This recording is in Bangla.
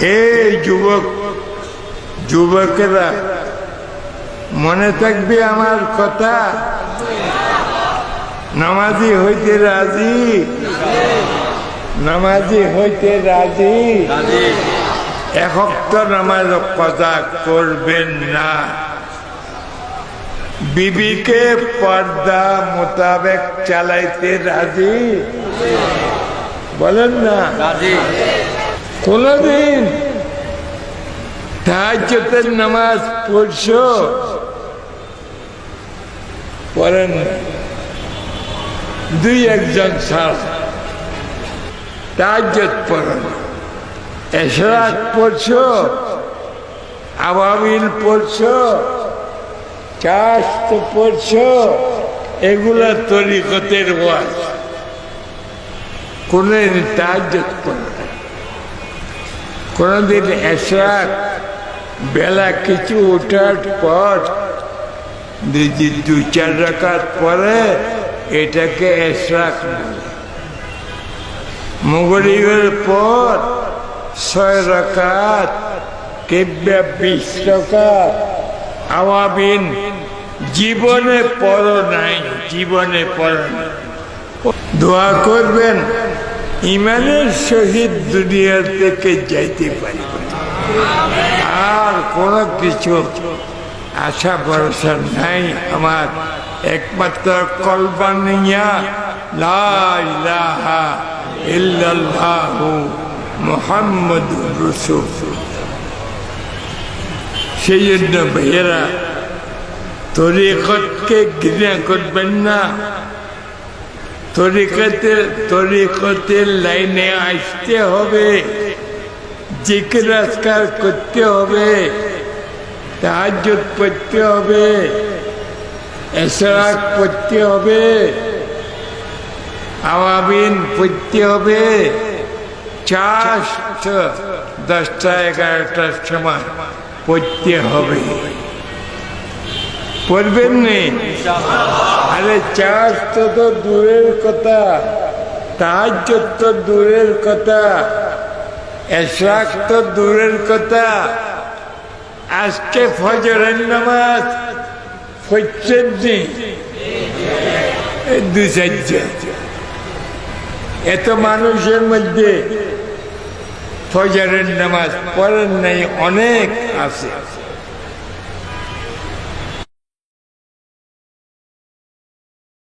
এই যুবক, যুবকেরা, মনে থাকবে আমার কথা? নামাজি হইতে রাজি? নামাজি হইতে রাজি? একক নামাজ কথা করবেন না। বিবিকে পর্দা মোতাবেক চালাইতে রাজি? বলেন না। কোনদিন তাহাজ্জতের নামাজ পড়ছো? পড়েন দুই একজন ছাড় তাহাজ্জত পড়েন। এশরাক পড়ছো? আবাবিল পড়ছো? চাষ তো পড়ছো? এগুলা তরিকতের ওয়াজ। কোন তাহাজ্জত পড়ে। কোনদিন এশরাক বেলা কিছু ওঠার পর যদি দু চার রাকাত পরে এটাকে এশরাক বলে পর ছয় রাকাত কেব্যা বিশ রাকাত আওয়াবিন জীবনে পর নাই, জীবনে পর দোয়া করবেন ইমানের সহিত দুনিয়া থেকে যাইতে পারবেন আর কোনো কিছু আশা ভরসা নাই আমার। একমাত্র কলবানিয়া লাহা সেই জন্য ভাইয়েরা, তরিকতকে ঘৃণা করবেন না। তরিকতের তরিকতের লাইনে আসতে হবে জিকির আজকার করতে হবে তাহাজ্জুদ পড়তে হবে এসরাক পড়তে হবে আওয়াবিন পড়তে হবে চাষ তো দশটা এগারোটার সময় পড়তে হবে পড়বেন নি? আরে চাষ তো তো দূরের কথা তাহাজ্জুদ তো দূরের কথা এশরাক তো দূরের কথা। আজকে ফজরের নামাজ পড়ছেন নি? এত মানুষের মধ্যে ফজরের নামাজ পড়েন নাই, অনেক আছে।